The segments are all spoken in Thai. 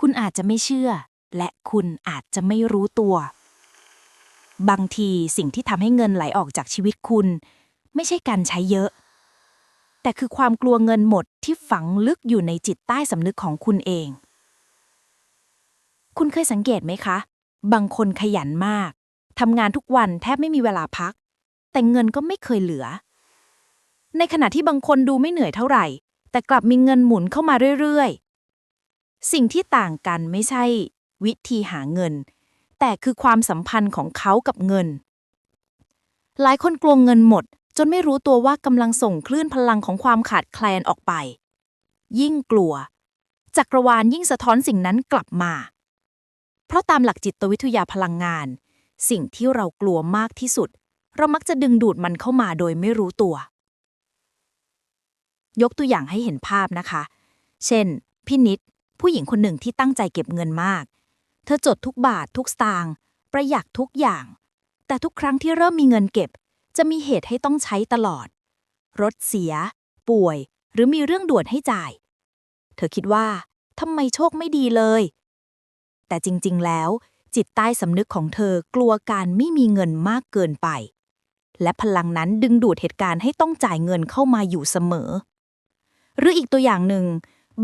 คุณอาจจะไม่เชื่อ และคุณอาจจะไม่รู้ตัว บางทีสิ่งที่ทำให้เงินไหลออกจากชีวิตคุณ ไม่ใช่การใช้เยอะ แต่คือความกลัวเงินหมดที่ฝังลึกอยู่ในจิตใต้สำนึกของคุณเอง คุณเคยสังเกตไหมคะ บางคนขยันมากทำงานทุกวันแทบไม่มีเวลาพัก แต่เงินก็ไม่เคยเหลือ ในขณะที่บางคนดูไม่เหนื่อยเท่าไหร่ แต่กลับมีเงินหมุนเข้ามาเรื่อยๆ สิ่งที่ต่างกันไม่ใช่ วิธีหาเงิน แต่คือความสัมพันธ์ของเขากับเงิน หลายคนกลัวเงินหมด จนไม่รู้ตัวว่ากำลังส่งคลื่นพลังของความขาดแคลนออกไป ยิ่งกลัว จักรวาลยิ่งสะท้อนสิ่งนั้นกลับมา เพราะตามหลักจิตวิทยาพลังงาน สิ่งที่เรากลัวมากที่สุด เรามักจะดึงดูดมันเข้ามาโดยไม่รู้ตัวยกตัวอย่างให้เห็นภาพนะคะ เช่น พี่นิด ผู้หญิงคนหนึ่งที่ตั้งใจเก็บเงินมาก เธอจดทุกบาททุกสตางค์ประหยัดทุกอย่าง แต่ทุกครั้งที่เริ่มมีเงินเก็บ จะมีเหตุให้ต้องใช้ตลอด รถเสีย ป่วย หรือมีเรื่องด่วนให้จ่าย เธอคิดว่าทำไมโชคไม่ดีเลย แต่จริงๆแล้ว จิตใต้สำนึกของเธอกลัวการไม่มีเงินมากเกินไป และพลังนั้นดึงดูดเหตุการณ์ให้ต้องจ่ายเงินเข้ามาอยู่เสมอ หรืออีกตัวอย่างหนึ่ง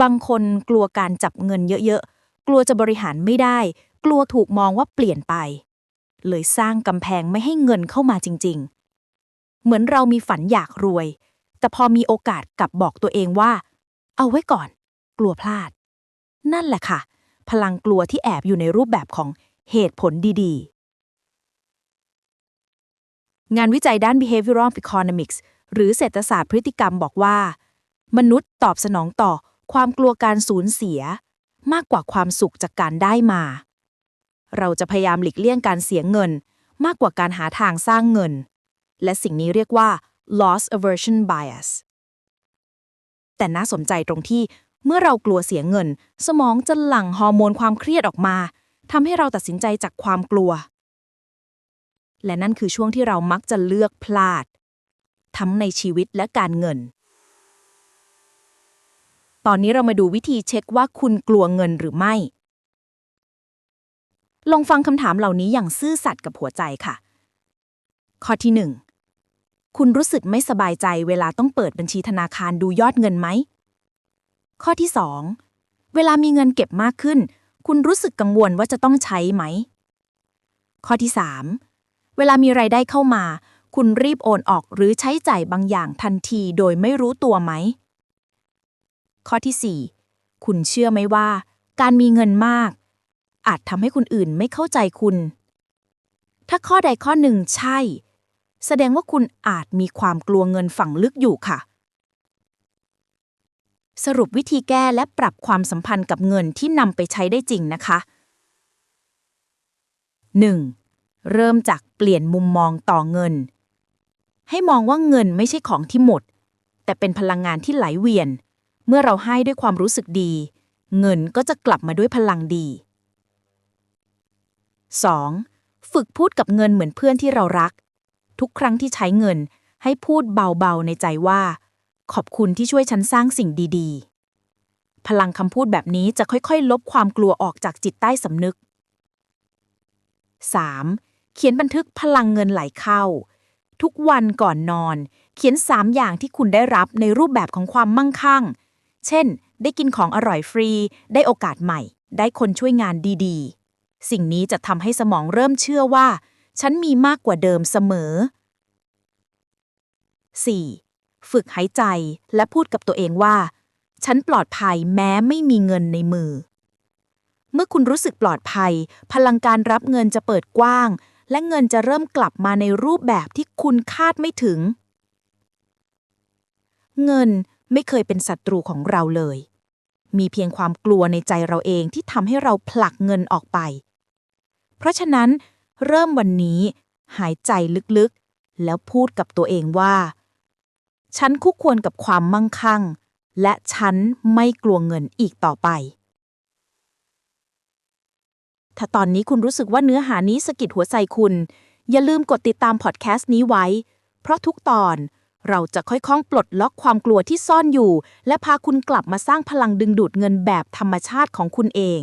บางคนกลัวการจับเงินเยอะๆ กลัวจะบริหารไม่ได้ กลัวถูกมองว่าเปลี่ยนไป เลยสร้างกำแพงไม่ให้เงินเข้ามาจริง ๆ เหมือนเรามีฝันอยากรวย แต่พอมีโอกาสกลับบอกตัวเองว่า เอาไว้ก่อน กลัวพลาด นั่นแหละค่ะ พลังกลัวที่แอบอยู่ในรูปแบบของเหตุผลดี ๆ งานวิจัยด้าน behavioral economics หรือเศรษฐศาสตร์พฤติกรรมบอกว่า มนุษย์ตอบสนองต่อ ความกลัวการสูญเสีย มากกว่าความสุขจากการได้มา เราจะพยายามหลีกเลี่ยงการเสียเงิน มากกว่าการหาทางสร้างเงิน และสิ่งนี้เรียกว่า loss aversion bias แต่น่าสนใจตรงที่เมื่อเรากลัวเสียเงิน สมองจะหลั่งฮอร์โมนความเครียดออกมาทำให้เราตัดสินใจจากความกลัว และนั่นคือช่วงที่เรามักจะเลือกพลาด ทั้งในชีวิตและการเงิน ตอนนี้เรามาดูวิธีเช็คว่าคุณกลัวเงินหรือไม่ ลองฟังคำถามเหล่านี้อย่างซื่อสัตย์กับหัวใจค่ะ ข้อที่ 1 คุณรู้สึกไม่สบายใจเวลาต้องเปิดบัญชีธนาคารดูยอดเงินไหม ข้อที่ 2 เวลามีเงินเก็บมากขึ้น คุณรู้สึกกังวลว่าจะต้องใช้ไหม ข้อที่ 3 เวลามีไรายได้เข้ามา คุณรีบโอนออกหรือใช้จ่ายบางอย่างทันทีโดยไม่รู้ตัวไหม ข้อที่ 4 คุณเชื่อไหมว่า การมีเงินมาก อาจทำให้คนอื่นไม่เข้าใจคุณ ถ้าข้อใดข้อหนึ่งใช่ แสดงว่าคุณอาจมีความกลัวเงินฝังลึกอยู่ค่ะ สรุปวิธีแก้และปรับความสัมพันธ์กับเงินที่นำไปใช้ได้จริงนะคะ 1. เริ่มจากเปลี่ยนมุมมองต่อเงิน ให้มองว่าเงินไม่ใช่ของที่หมด แต่เป็นพลังงานที่ไหลเวียน เมื่อเราให้ด้วยความรู้สึกดี เงินก็จะกลับมาด้วยพลังดี 2. ฝึกพูดกับเงินเหมือนเพื่อนที่เรารัก ทุกครั้งที่ใช้เงินให้พูดเบาๆในใจว่า ขอบคุณที่ช่วยฉันสร้างสิ่งดีๆ พลังคำพูดแบบนี้จะค่อยๆ ลบความกลัวออกจากจิตใต้สำนึก 3. เขียนบันทึกพลังเงินไหลเข้า ทุกวันก่อนนอน เขียน 3 อย่างที่คุณได้รับในรูปแบบของความมั่งคั่ง เช่น ได้กินของอร่อยฟรี ได้โอกาสใหม่ ได้คนช่วยงานดีๆ สิ่งนี้จะทำให้สมองเริ่มเชื่อว่า ฉันมีมากกว่าเดิมเสมอ 4. ฝึกหายใจและพูดกับตัวเองว่า ฉันปลอดภัยแม้ไม่มีเงินในมือ เมื่อคุณรู้สึกปลอดภัย พลังการรับเงินจะเปิดกว้าง และเงินจะเริ่มกลับมาในรูปแบบที่คุณคาดไม่ถึง เงิน ไม่เคยเป็นศัตรูของเราเลย มีเพียงความกลัวในใจเราเองที่ทำให้เราผลักเงินออกไป เพราะฉะนั้น เริ่มวันนี้หายใจลึกๆ แล้วพูดกับตัวเองว่า ฉันคู่ควรกับความมั่งคั่ง และฉันไม่กลัวเงินอีกต่อไป ถ้าตอนนี้คุณรู้สึกว่าเนื้อหานี้สะกิดหัวใจคุณ อย่าลืมกดติดตามพอดแคสต์นี้ไว้ เพราะทุกตอน เราจะค่อยๆ ปลดล็อกความกลัวที่ซ่อนอยู่ และพาคุณกลับมาสร้างพลังดึงดูดเงินแบบธรรมชาติของคุณเอง